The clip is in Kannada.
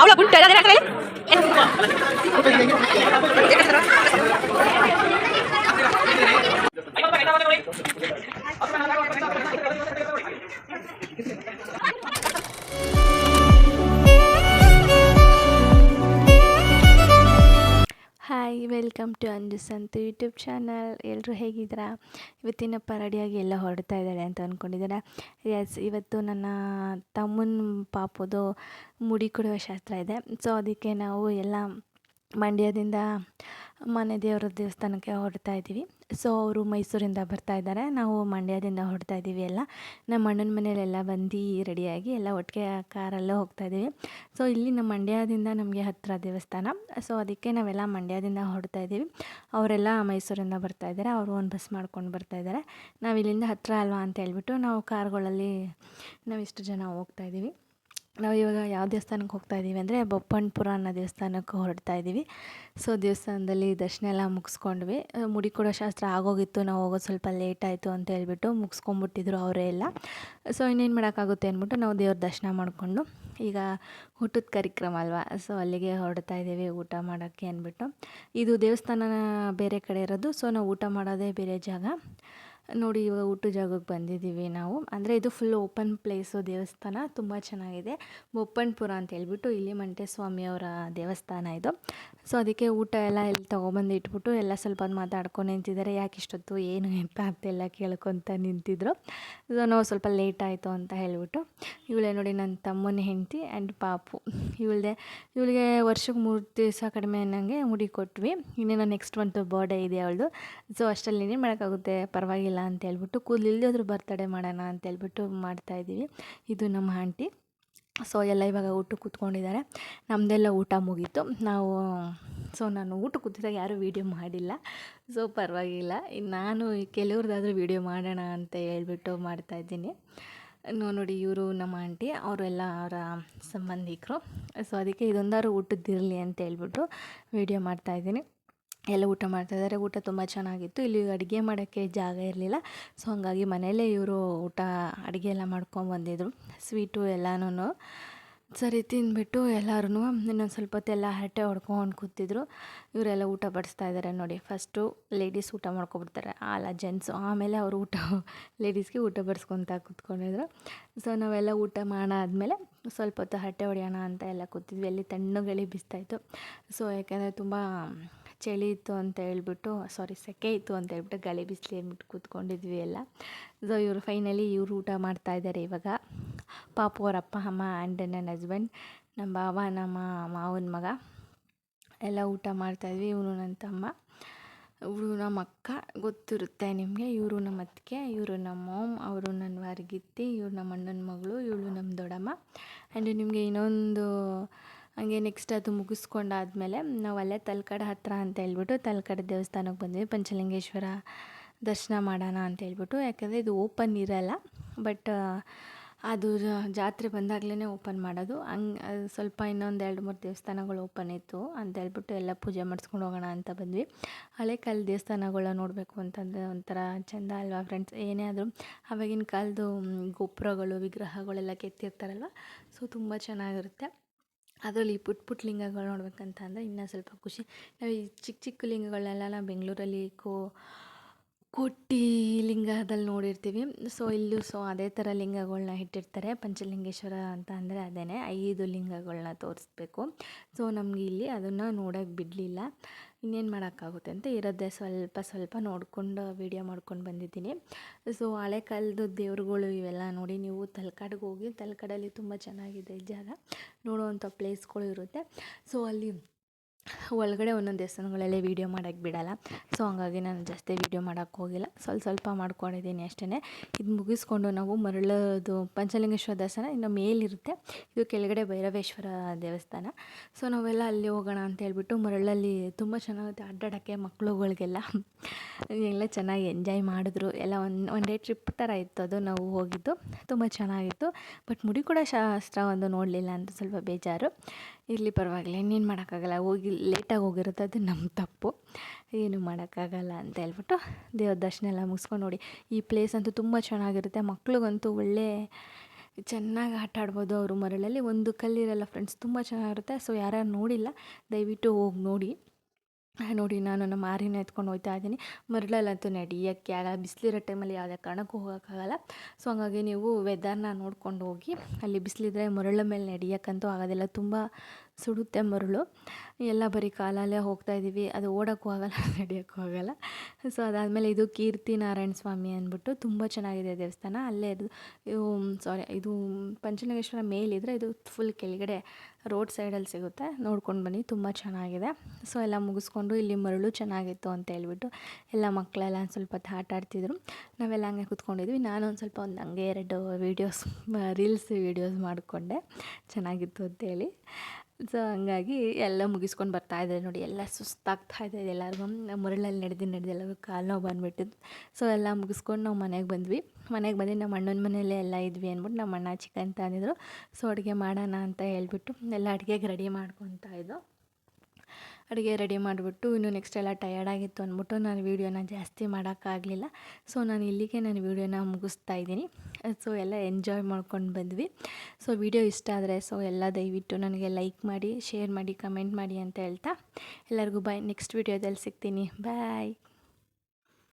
ಅವಳ ಗುಂಟು Welcome to Anju ಅಂತ ಯೂಟ್ಯೂಬ್ ಚಾನಲ್. ಎಲ್ಲರೂ ಹೇಗಿದ್ದೀರಾ? ಇವತ್ತಿನ ಪರಡಿಯಾಗಿ ಎಲ್ಲ ಹೊರಡ್ತಾ ಇದ್ದಾಳೆ ಅಂತ ಅಂದ್ಕೊಂಡಿದ್ದೀರಾ ಎಸ್ ಇವತ್ತು ನನ್ನ ತಮ್ಮನ ಪಾಪದು ಮುಡಿ ಕೊಡುವ ಶಾಸ್ತ್ರ ಇದೆ. ಸೊ ಅದಕ್ಕೆ ನಾವು ಎಲ್ಲ ಮಂಡ್ಯದಿಂದ ಮನೆ ದೇವರ ದೇವಸ್ಥಾನಕ್ಕೆ ಹೊರಡ್ತಾ ಇದ್ದೀವಿ. ಸೊ ಅವರು ಮೈಸೂರಿಂದ ಬರ್ತಾ ಇದ್ದಾರೆ. ನಾವು ಮಂಡ್ಯದಿಂದ ಹೊರಡ್ತಾ ಇದ್ದೀವಿ ಎಲ್ಲ. ನಮ್ಮ ಅಣ್ಣನ ಮನೇಲೆಲ್ಲ ಬಂದು ರೆಡಿಯಾಗಿ ಎಲ್ಲ ಒಟ್ಟಿಗೆ ಕಾರಲ್ಲೇ ಹೋಗ್ತಾ ಇದ್ದೀವಿ. ಸೊ ಇಲ್ಲಿ ನಮ್ಮ ಮಂಡ್ಯದಿಂದ ನಮಗೆ ಹತ್ತಿರ ದೇವಸ್ಥಾನ. ಸೊ ಅದಕ್ಕೆ ನಾವೆಲ್ಲ ಮಂಡ್ಯದಿಂದ ಹೊರಡ್ತಾ ಇದ್ದೀವಿ. ಅವರೆಲ್ಲ ಮೈಸೂರಿಂದ ಬರ್ತಾ ಇದ್ದಾರೆ. ಅವರು ಒಂದು ಬಸ್ ಮಾಡ್ಕೊಂಡು ಬರ್ತಾ ಇದ್ದಾರೆ. ನಾವು ಇಲ್ಲಿಂದ ಹತ್ತಿರ ಅಲ್ವಾ ಅಂತ ಹೇಳ್ಬಿಟ್ಟು ನಾವು ಕಾರ್ಗಳಲ್ಲಿ ನಾವಿಷ್ಟು ಜನ ಹೋಗ್ತಾ ಇದ್ದೀವಿ. ನಾವು ಇವಾಗ ಯಾವ ದೇವಸ್ಥಾನಕ್ಕೆ ಹೋಗ್ತಾ ಇದ್ದೀವಿ ಅಂದರೆ ಬೊಪ್ಪಣ್ಣಪುರ ಅನ್ನೋ ದೇವಸ್ಥಾನಕ್ಕೆ ಹೊರಡ್ತಾ ಇದ್ದೀವಿ. ಸೊ ದೇವಸ್ಥಾನದಲ್ಲಿ ದರ್ಶನ ಎಲ್ಲ ಮುಗಿಸ್ಕೊಂಡ್ವಿ. ಮುಡಿಕೊಡೋ ಮುಡಿ ಕೊಡೋ ಶಾಸ್ತ್ರ ಆಗೋಗಿತ್ತು, ನಾವು ಹೋಗೋ ಸ್ವಲ್ಪ ಲೇಟ್ ಆಯಿತು ಅಂತ ಹೇಳ್ಬಿಟ್ಟು ಮುಗಿಸ್ಕೊಂಬಿಟ್ಟಿದ್ರು ಅವರೇ ಎಲ್ಲ. ಸೊ ಇನ್ನೇನು ಮಾಡೋಕ್ಕಾಗುತ್ತೆ ಅಂದ್ಬಿಟ್ಟು ನಾವು ದೇವ್ರ ದರ್ಶನ ಮಾಡಿಕೊಂಡು ಈಗ ಊಟದ ಕಾರ್ಯಕ್ರಮ ಅಲ್ವಾ? ಸೊ ಅಲ್ಲಿಗೆ ಹೊರಡ್ತಾ ಇದ್ದೀವಿ ಊಟ ಮಾಡೋಕ್ಕೆ ಅಂದ್ಬಿಟ್ಟು. ಇದು ದೇವಸ್ಥಾನ ಬೇರೆ ಕಡೆ ಇರೋದು, ಸೊ ನಾವು ಊಟ ಮಾಡೋದೇ ಬೇರೆ ಜಾಗ. ನೋಡಿ ಇವಾಗ ಊಟ ಜಾಗಕ್ಕೆ ಬಂದಿದ್ದೀವಿ ನಾವು. ಅಂದರೆ ಇದು ಫುಲ್ ಓಪನ್ ಪ್ಲೇಸು ದೇವಸ್ಥಾನ. ತುಂಬ ಚೆನ್ನಾಗಿದೆ. ಬೊಪ್ಪಣ್ಣಪುರ ಅಂತ ಹೇಳ್ಬಿಟ್ಟು ಇಲ್ಲಿ ಮಂಟೇಸ್ವಾಮಿಯವರ ದೇವಸ್ಥಾನ ಇದು. ಸೊ ಅದಕ್ಕೆ ಊಟ ಎಲ್ಲ ಇಲ್ಲಿ ತೊಗೊಬಂದು ಇಟ್ಬಿಟ್ಟು ಎಲ್ಲ ಸ್ವಲ್ಪ ಹೊತ್ತು ಮಾತಾಡ್ಕೊಂಡು ನಿಂತಿದ್ದಾರೆ. ಯಾಕೆ ಇಷ್ಟೊತ್ತು ಏನು ಅಂತ ಅಂತೆಲ್ಲ ಕೇಳ್ಕೊತ ನಿಂತಿದ್ರು. ಸೊ ನಾವು ಸ್ವಲ್ಪ ಲೇಟ್ ಆಯಿತು ಅಂತ ಹೇಳ್ಬಿಟ್ಟು. ಇವಳೆ ನೋಡಿ ನನ್ನ ತಮ್ಮನ ಹೆಂಡತಿ ಆ್ಯಂಡ್ ಪಾಪು. ಇವಳದೆ, ಇವಳಿಗೆ ವರ್ಷಕ್ಕೆ ಮೂರು ದಿವಸ ಕಡಿಮೆ ಅನ್ನೋಂಗೆ ಮುಡಿ ಕೊಟ್ವಿ. ಇನ್ನೇನು ನೆಕ್ಸ್ಟ್ ಮಂತು ಬರ್ಡೇ ಇದೆ ಅವಳದು. ಸೊ ಅಷ್ಟರಲ್ಲಿ ಏನೇನು ಮಾಡೋಕ್ಕಾಗುತ್ತೆ? ಪರವಾಗಿಲ್ಲ. ಅಂತ ಹೇಳ್ಬಿಟ್ಟು ಕೂದಲು ಇಲ್ಲದ್ರೂ ಬರ್ತಡೇ ಮಾಡೋಣ ಅಂತ ಹೇಳ್ಬಿಟ್ಟು ಮಾಡ್ತಾಯಿದ್ದೀವಿ ಇದು ನಮ್ಮ ಆಂಟಿ. ಸೊ ಎಲ್ಲ ಇವಾಗ ಊಟ ಕೂತ್ಕೊಂಡಿದ್ದಾರೆ. ನಮ್ಮದೆಲ್ಲ ಊಟ ಮುಗೀತು. ನಾವು ಸೊ ನಾನು ಊಟ ಕೂತಿದಾಗ ಯಾರೂ ವೀಡಿಯೋ ಮಾಡಿಲ್ಲ. ಸೊ ಪರವಾಗಿಲ್ಲ. ನಾನು ಕೆಲವ್ರದ್ದಾದ್ರೂ ವೀಡಿಯೋ ಮಾಡೋಣ ಅಂತ ಹೇಳ್ಬಿಟ್ಟು ಮಾಡ್ತಾಯಿದ್ದೀನಿ ನೋಡಿ, ಇವರು ನಮ್ಮ ಆಂಟಿ ಅವರೆಲ್ಲ ಅವರ ಸಂಬಂಧಿಕರು. ಸೊ ಅದಕ್ಕೆ ಇದೊಂದಾದ್ರು ಊಟದ್ದಿರಲಿ ಅಂತ ಹೇಳ್ಬಿಟ್ಟು ವೀಡಿಯೋ ಮಾಡ್ತಾಯಿದ್ದೀನಿ ಎಲ್ಲ ಊಟ ಮಾಡ್ತಾಯಿದ್ದಾರೆ ಊಟ ತುಂಬ ಚೆನ್ನಾಗಿತ್ತು. ಇಲ್ಲಿ ಅಡುಗೆ ಮಾಡೋಕ್ಕೆ ಜಾಗ ಇರಲಿಲ್ಲ. ಸೊ ಹಂಗಾಗಿ ಮನೆಯಲ್ಲೇ ಇವರು ಊಟ ಅಡುಗೆ ಎಲ್ಲ ಮಾಡ್ಕೊಂಬಂದಿದ್ರು ಸ್ವೀಟು ಎಲ್ಲನೂ ಸರಿ, ತಿಂದ್ಬಿಟ್ಟು ಎಲ್ಲರೂ ಇನ್ನೊಂದು ಸ್ವಲ್ಪ ಹೊತ್ತೆಲ್ಲ ಹರಟೆ ಹೊಡ್ಕೊಂಡು ಕೂತಿದ್ರು. ಇವರೆಲ್ಲ ಊಟ ಬಡಿಸ್ತಾ ಇದ್ದಾರೆ ನೋಡಿ. ಫಸ್ಟು ಲೇಡೀಸ್ ಊಟ ಮಾಡ್ಕೊಬಿಡ್ತಾರೆ. ಆಲ ಜೆಂಟ್ಸು ಆಮೇಲೆ ಅವರು ಊಟ ಲೇಡೀಸ್ಗೆ ಊಟ ಬಡಿಸ್ಕೊತ ಕೂತ್ಕೊಂಡಿದ್ರು. ಸೊ ನಾವೆಲ್ಲ ಊಟ ಮಾಡಾದಮೇಲೆ ಸ್ವಲ್ಪ ಹೊತ್ತು ಹರಟೆ ಹೊಡೆಯೋಣ ಅಂತ ಎಲ್ಲ ಕೂತಿದ್ವಿ. ಅಲ್ಲಿ ತಣ್ಣಗಳಿ ಬಿಸ್ತಾಯಿತ್ತು ಸೊ ಯಾಕೆಂದರೆ ತುಂಬ ಚಳಿ ಇತ್ತು ಅಂತ ಹೇಳ್ಬಿಟ್ಟು ಸಾರಿ ಸೆಕೆ ಇತ್ತು ಅಂತ ಹೇಳ್ಬಿಟ್ಟು ಗಾಳಿ ಬಿಸಿಲಿ ಅಂದ್ಬಿಟ್ಟು ಕೂತ್ಕೊಂಡಿದ್ವಿ ಎಲ್ಲ. ಸೊ ಇವರು ಫೈನಲಿ ಇವರು ಊಟ ಮಾಡ್ತಾ ಇದ್ದಾರೆ ಇವಾಗ. ಪಾಪು ಅವ್ರ ಅಪ್ಪ, ಅಮ್ಮ ಆ್ಯಂಡ್ ನನ್ನ ಹಸ್ಬೆಂಡ್ ನಮ್ಮ ಬಾವ ನಮ್ಮ ಮಾವನ ಮಗ. ಎಲ್ಲ ಊಟ ಮಾಡ್ತಾಯಿದ್ವಿ ಇವನು ನನ್ನ ತಮ್ಮ. ಇವರು ನಮ್ಮ ಅಕ್ಕ, ಗೊತ್ತಿರುತ್ತೆ ನಿಮಗೆ. ಇವರು ನಮ್ಮ ಅತ್ತಿಗೆ, ಇವರು ನಮ್ಮ ಮಾಮ್ ಅವರು ನನ್ನ ವಾರಗಿತ್ತಿ, ಇವ್ರು ನಮ್ಮ ಅಣ್ಣನ ಮಗಳು, ಇವಳು ನಮ್ಮ ದೊಡ್ಡಮ್ಮ. ಆ್ಯಂಡ್ ನಿಮಗೆ ಇನ್ನೊಂದು ಹಂಗೆ ನೆಕ್ಸ್ಟ್ ಅದು ಮುಗಿಸ್ಕೊಂಡಾದ್ಮೇಲೆ ನಾವು ಅಲ್ಲೇ ತಲಕಾಡು ಹತ್ತಿರ ಅಂತ ಹೇಳ್ಬಿಟ್ಟು ತಲಕಾಡು ದೇವಸ್ಥಾನಕ್ಕೆ ಬಂದ್ವಿ. ಪಂಚಲಿಂಗೇಶ್ವರ ದರ್ಶನ ಮಾಡೋಣ ಅಂತ ಹೇಳ್ಬಿಟ್ಟು. ಯಾಕಂದರೆ ಇದು ಓಪನ್ ಇರಲ್ಲ. ಬಟ್ ಅದು ಜಾತ್ರೆ ಬಂದಾಗಲೇ ಓಪನ್ ಮಾಡೋದು. ಹಂಗೆ ಸ್ವಲ್ಪ ಇನ್ನೊಂದು ಎರಡು ಮೂರು ದೇವಸ್ಥಾನಗಳು ಓಪನ್ ಇತ್ತು ಅಂತ ಹೇಳ್ಬಿಟ್ಟು ಎಲ್ಲ ಪೂಜೆ ಮಾಡಿಸ್ಕೊಂಡು ಹೋಗೋಣ ಅಂತ ಬಂದ್ವಿ. ಹಳೆ ಕಾಲ ದೇವಸ್ಥಾನಗಳ ನೋಡಬೇಕು ಅಂತಂದರೆ ಒಂಥರ ಚೆಂದ ಅಲ್ವಾ ಫ್ರೆಂಡ್ಸ್ ಏನೇ ಆದರೂ ಆವಾಗಿನ ಕಾಲದ್ದು ಗೋಪುರಗಳು, ವಿಗ್ರಹಗಳೆಲ್ಲ ಕೆತ್ತಿರ್ತಾರಲ್ವ? ಸೊ ತುಂಬ ಚೆನ್ನಾಗಿರುತ್ತೆ. ಅದರಲ್ಲಿ ಪುಟ್ ಪುಟ್ ಲಿಂಗಗಳು ನೋಡ್ಬೇಕಂತ ಅಂದರೆ ಇನ್ನೂ ಸ್ವಲ್ಪ ಖುಷಿ. ನಾವು ಈ ಚಿಕ್ಕ ಚಿಕ್ಕ ಲಿಂಗಗಳನ್ನೆಲ್ಲ ನಾವು ಬೆಂಗಳೂರಲ್ಲಿ ಕೋ, ಕೋಟಿ ಲಿಂಗದಲ್ಲಿ ನೋಡಿರ್ತೀವಿ. ಸೊ ಇಲ್ಲೂ ಸೊ ಅದೇ ಥರ ಲಿಂಗಗಳನ್ನ ಇಟ್ಟಿರ್ತಾರೆ. ಪಂಚಲಿಂಗೇಶ್ವರ ಅಂತ ಅಂದರೆ ಅದೇ ಐದು ಲಿಂಗಗಳನ್ನ ತೋರಿಸ್ಬೇಕು. ಸೊ ನಮಗೆ ಇಲ್ಲಿ ಅದನ್ನು ನೋಡೋಕ್ಕೆ ಬಿಡಲಿಲ್ಲ. ಇನ್ನೇನು ಮಾಡೋಕ್ಕಾಗುತ್ತೆ ಅಂತ ಇರೋದೇ ಸ್ವಲ್ಪ ಸ್ವಲ್ಪ ನೋಡಿಕೊಂಡು ವೀಡಿಯೋ ಮಾಡ್ಕೊಂಡು ಬಂದಿದ್ದೀನಿ. ಸೊ ಹಳೆ ಕಾಲದ ದೇವ್ರುಗಳು ಇವೆಲ್ಲ ನೋಡಿ ನೀವು ತಲಕಾಡಿಗೆ ಹೋಗಿ, ತಲಕಾಡಲ್ಲಿ ತುಂಬ ಚೆನ್ನಾಗಿದೆ ಜಾಗ. ನೋಡುವಂಥ ಪ್ಲೇಸ್ಗಳು ಇರುತ್ತೆ. ಸೊ ಅಲ್ಲಿ ಒಳಗಡೆ ಒಂದೊಂದು ದೇವಸ್ಥಾನಗಳಲ್ಲೇ ವೀಡಿಯೋ ಮಾಡೋಕ್ಕೆ ಬಿಡಲ್ಲ. ಸೊ ಹಂಗಾಗಿ ನಾನು ಜಾಸ್ತಿ ವೀಡಿಯೋ ಮಾಡೋಕ್ಕೆ ಹೋಗಿಲ್ಲ. ಸ್ವಲ್ಪ ಸ್ವಲ್ಪ ಮಾಡ್ಕೊಂಡಿದ್ದೀನಿ ಅಷ್ಟೇ ಇದು ಮುಗಿಸ್ಕೊಂಡು ನಾವು ಮರಳದು ಪಂಚಲಿಂಗೇಶ್ವರ ದೇವಸ್ಥಾನ ಇನ್ನು ಮೇಲಿರುತ್ತೆ. ಇದು ಕೆಳಗಡೆ ಭೈರವೇಶ್ವರ ದೇವಸ್ಥಾನ. ಸೊ ನಾವೆಲ್ಲ ಅಲ್ಲಿ ಹೋಗೋಣ ಅಂತ ಹೇಳ್ಬಿಟ್ಟು ಮರಳಲ್ಲಿ ತುಂಬ ಚೆನ್ನಾಗುತ್ತೆ ಅಡ್ಡಾಡೋಕ್ಕೆ ಮಕ್ಕಳುಗಳಿಗೆಲ್ಲ ಎಲ್ಲ ಚೆನ್ನಾಗಿ ಎಂಜಾಯ್ ಮಾಡಿದ್ರು. ಎಲ್ಲ ಒಂದು ಒನ್ ಡೇ ಟ್ರಿಪ್ ಥರ ಇತ್ತು ಅದು ನಾವು ಹೋಗಿದ್ದು. ತುಂಬ ಚೆನ್ನಾಗಿತ್ತು. ಬಟ್ ಮುಡಿ ಕೂಡ ಶಾಸ್ತ್ರ ಒಂದು ನೋಡಲಿಲ್ಲ ಅಂತ ಸ್ವಲ್ಪ ಬೇಜಾರು. ಇರಲಿ ಪರವಾಗಿಲ್ಲ, ಇನ್ನೇನು ಮಾಡೋಕ್ಕಾಗಲ್ಲ. ಹೋಗಿ ಲೇಟಾಗಿ ಹೋಗಿರುತ್ತೆ ಅದು ನಮ್ಮ ತಪ್ಪು. ಏನು ಮಾಡೋಕ್ಕಾಗಲ್ಲ ಅಂತ ಹೇಳ್ಬಿಟ್ಟು ದೇವ್ರ ದರ್ಶನ ಎಲ್ಲ ಮುಗಿಸ್ಕೊಂಡು ನೋಡಿ. ಈ ಪ್ಲೇಸ್ ಅಂತೂ ತುಂಬ ಚೆನ್ನಾಗಿರುತ್ತೆ. ಮಕ್ಳಿಗಂತೂ ಒಳ್ಳೆ ಚೆನ್ನಾಗಿ ಆಟ ಆಡ್ಬೋದು ಅವರು ಮರಳಲ್ಲಿ ಒಂದು ಕಲ್ಲಿರಲ್ಲ ಫ್ರೆಂಡ್ಸ್ ತುಂಬ ಚೆನ್ನಾಗಿರುತ್ತೆ. ಸೊ ಯಾರ್ಯಾರು ನೋಡಿಲ್ಲ, ದಯವಿಟ್ಟು ಹೋಗಿ ನೋಡಿ. ನೋಡಿ, ನಾನು ನಮ್ಮ ಆರಿನ ಎತ್ಕೊಂಡು ಹೋಗ್ತಾ ಇದ್ದೀನಿ. ಮರಳಲ್ಲಂತೂ ನಡೆಯೋಕ್ಕೆ ಆಗಲ್ಲ. ಬಿಸಿಲಿರೋ ಟೈಮಲ್ಲಿ ಯಾವುದೇ ಕಾರಣಕ್ಕೂ ಹೋಗೋಕ್ಕಾಗಲ್ಲ. ಸೊ ಹಾಗಾಗಿ ನೀವು ವೆದರ್ನ ನೋಡ್ಕೊಂಡು ಹೋಗಿ, ಅಲ್ಲಿ ಬಿಸಿಲಿದ್ರೆ ಮರಳ ಮೇಲೆ ನಡೆಯೋಕ್ಕಂತೂ ಆಗೋದಿಲ್ಲ. ತುಂಬ ಸುಡುತ್ತೆ ಮರಳು. ಎಲ್ಲ ಬರೀ ಕಾಲಲ್ಲೇ ಹೋಗ್ತಾ ಇದ್ದೀವಿ ಅದು ಓಡೋಕ್ಕೂ ಆಗಲ್ಲ, ನಡೆಯೋಕ್ಕೂ ಆಗಲ್ಲ. ಸೊ ಅದಾದಮೇಲೆ ಇದು ಕೀರ್ತಿ ನಾರಾಯಣ ಸ್ವಾಮಿ ಅಂದ್ಬಿಟ್ಟು ತುಂಬ ಚೆನ್ನಾಗಿದೆ ದೇವಸ್ಥಾನ. ಅಲ್ಲೇ ಇದು ಸಾರಿ ಇದು ಪಂಚಲಿಂಗೇಶ್ವರ ಮೇಲಿದ್ರೆ ಇದು ಫುಲ್ ಕೆಳಗಡೆ ರೋಡ್ ಸೈಡಲ್ಲಿ ಸಿಗುತ್ತೆ. ನೋಡ್ಕೊಂಡು ಬನ್ನಿ, ತುಂಬ ಚೆನ್ನಾಗಿದೆ. ಸೊ ಎಲ್ಲ ಮುಗಿಸ್ಕೊಂಡು ಇಲ್ಲಿ ಮರಳು ಚೆನ್ನಾಗಿತ್ತು ಅಂತ ಹೇಳ್ಬಿಟ್ಟು ಎಲ್ಲ ಮಕ್ಕಳೆಲ್ಲ ಒಂದು ಸ್ವಲ್ಪ ಹೊತ್ತು ಆಟ ಆಡ್ತಿದ್ರು. ನಾವೆಲ್ಲ ಹಂಗೆ ಕೂತ್ಕೊಂಡಿದ್ವಿ. ನಾನು ಒಂದು ಸ್ವಲ್ಪ ಒಂದು ಹಂಗೆ ಎರಡು ವೀಡಿಯೋಸ್ ರೀಲ್ಸ್ ವೀಡಿಯೋಸ್ ಮಾಡಿಕೊಂಡೆ. ಚೆನ್ನಾಗಿತ್ತು ಅಂತೇಳಿ. ಸೊ ಹಂಗಾಗಿ ಎಲ್ಲ ಮುಗಿಸ್ಕೊಂಡು ಬರ್ತಾ ಇದ್ದಾರೆ ನೋಡಿ, ಎಲ್ಲ ಸುಸ್ತಾಗ್ತಾ ಇದೆ, ಎಲ್ಲರಿಗೂ ಮುರಳಲ್ಲಿ ನಡೆದು ನಡೆದು ಎಲ್ಲರಿಗೂ ಕಾಲು ನೋವು ಬಂದುಬಿಟ್ಟಿದ್ದು ಸೊ ಎಲ್ಲ ಮುಗಿಸ್ಕೊಂಡು ನಾವು ಮನೆಗೆ ಬಂದ್ವಿ. ಮನೆಗೆ ಬಂದು ನಮ್ಮ ಅಣ್ಣನ ಮನೆಯಲ್ಲೇ ಎಲ್ಲ ಇದ್ವಿ ಅಂದ್ಬಿಟ್ಟು ನಮ್ಮ ಅಣ್ಣ ಚಿಕನ್ ತಂದಿದ್ರು. ಸೊ ಅಡುಗೆ ಮಾಡೋಣ ಅಂತ ಹೇಳ್ಬಿಟ್ಟು ಎಲ್ಲ ಅಡುಗೆಗೆ ರೆಡಿ ಮಾಡ್ಕೊತಾ ಇದ್ದೋ ಅಡುಗೆ ರೆಡಿ ಮಾಡಿಬಿಟ್ಟು ಇನ್ನು ನೆಕ್ಸ್ಟ್ ಎಲ್ಲ ಟಯರ್ಡ್ ಆಗಿತ್ತು ಅಂದ್ಬಿಟ್ಟು ನಾನು ವೀಡಿಯೋನ ಜಾಸ್ತಿ ಮಾಡೋಕ್ಕಾಗಲಿಲ್ಲ. ಸೊ ನಾನು ಇಲ್ಲಿಗೆ ನಾನು ವೀಡಿಯೋನ ಮುಗಿಸ್ತಾ ಇದ್ದೀನಿ. ಸೊ ಎಲ್ಲ ಎಂಜಾಯ್ ಮಾಡ್ಕೊಂಡು ಬಂದ್ವಿ. ಸೊ ವಿಡಿಯೋ ಇಷ್ಟ ಆದರೆ ಸೊ ಎಲ್ಲ ದಯವಿಟ್ಟು ನನಗೆ ಲೈಕ್ ಮಾಡಿ ಶೇರ್ ಮಾಡಿ ಕಮೆಂಟ್ ಮಾಡಿ ಅಂತ ಹೇಳ್ತಾ. ಎಲ್ಲರಿಗೂ ಬಾಯ್ ನೆಕ್ಸ್ಟ್ ವೀಡಿಯೋದಲ್ಲಿ ಸಿಗ್ತೀನಿ. ಬಾಯ್